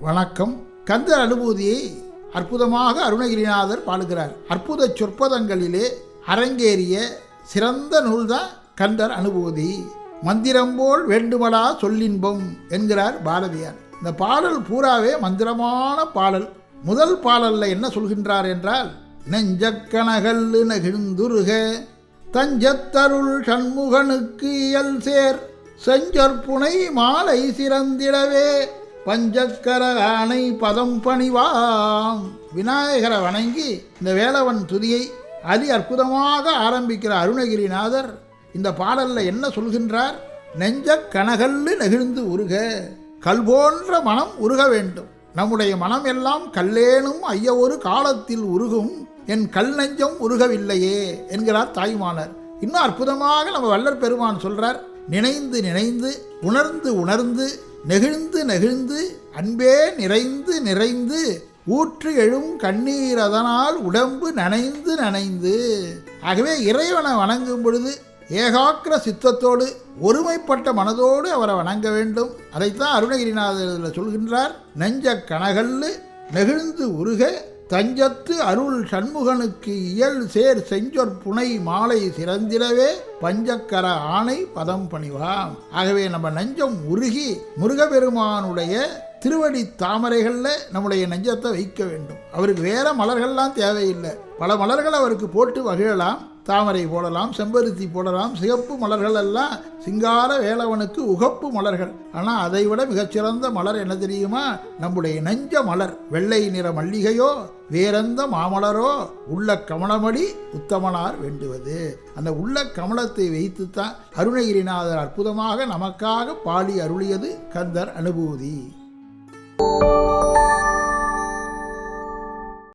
வணக்கம். கந்தர் அனுபூதியை அற்புதமாக அருணகிரிநாதர் பாடுகிறார். அற்புத சொற்பதங்களிலே அரங்கேறிய சிறந்த நூல்தான் கந்தர் அனுபூதி. மந்திரம் போல் வேண்டுமடா சொல்லின்பம் என்கிறார் பாரதியார். இந்த பாடல் பூராவே மந்திரமான பாடல். முதல் பாடல்ல என்ன சொல்கின்றார் என்றால் நெஞ்சக்கனகல்லு நெகிழ்ந்துருக தஞ்சத்தருள் சண்முகனுக்கு இயல் சேர் செஞ்சொற்புனை மாலை சிறந்திடவே பஞ்சக்கர ஆணை பதம் பணிவாம். விநாயகரை வணங்கி இந்த வேலவன் துதியை அதி அற்புதமாக ஆரம்பிக்கிற அருணகிரிநாதர் இந்த பாடல்ல என்ன சொல்கின்றார்? நெஞ்ச கனகல்லு நெகிழ்ந்து உருக கல் போன்ற மனம் உருக வேண்டும். நம்முடைய மனம் எல்லாம் கல்லேனும் ஐய ஒரு காலத்தில் உருகும். என் கல் நெஞ்சம் உருகவில்லையே என்கிறார் தாய்மானர் இன்னும் அற்புதமாக நம்ம வல்லர் பெருமான் சொல்றார் நினைந்து நினைந்து உணர்ந்து உணர்ந்து நெகிழ்ந்து நெகிழ்ந்து அன்பே நிறைந்து நிறைந்து ஊற்று எழும் கண்ணீர் அதனால் உடம்பு நனைந்து நனைந்து. ஆகவே இறைவனை வணங்கும் பொழுது ஏகாக்கிர சித்தத்தோடு ஒருமைப்பட்ட மனதோடு அவரை வணங்க வேண்டும். அதைத்தான் அருணகிரிநாதர் சொல்கின்றார். நெஞ்ச கனகல்லு நெகிழ்ந்து உருக தஞ்சத்து அருள் சண்முகனுக்கு இயல் சேர் செஞ்சொற் புனை மாலை சிறந்திடவே பஞ்சக்கர ஆணை பதம் பணிவாம். ஆகவே நம்ம நெஞ்சம் உருகி முருகபெருமானுடைய திருவடி தாமரைகளில் நம்முடைய நெஞ்சத்தை வைக்க வேண்டும். அவருக்கு வேற மலர்கள்லாம் தேவையில்லை. பல மலர்கள் அவருக்கு போட்டு வகிழலாம். தாமரை போடலாம் செம்பருத்தி போடலாம் சிகப்பு மலர்கள் எல்லாம் சிங்கார வேலவனுக்கு உகப்பு மலர்கள். ஆனால் அதை விட மிகச்சிறந்த மலர் என்ன தெரியுமா? நம்முடைய நெஞ்ச மலர். வெள்ளை நிற மல்லிகையோ வேறெந்த மாமலரோ உள்ள கமலமடி உத்தமனார் வேண்டுவது. அந்த உள்ள கமலத்தை வைத்துத்தான் அருணகிரிநாதர் அற்புதமாக நமக்காக பாடி அருளியது கந்தர் அனுபூதி.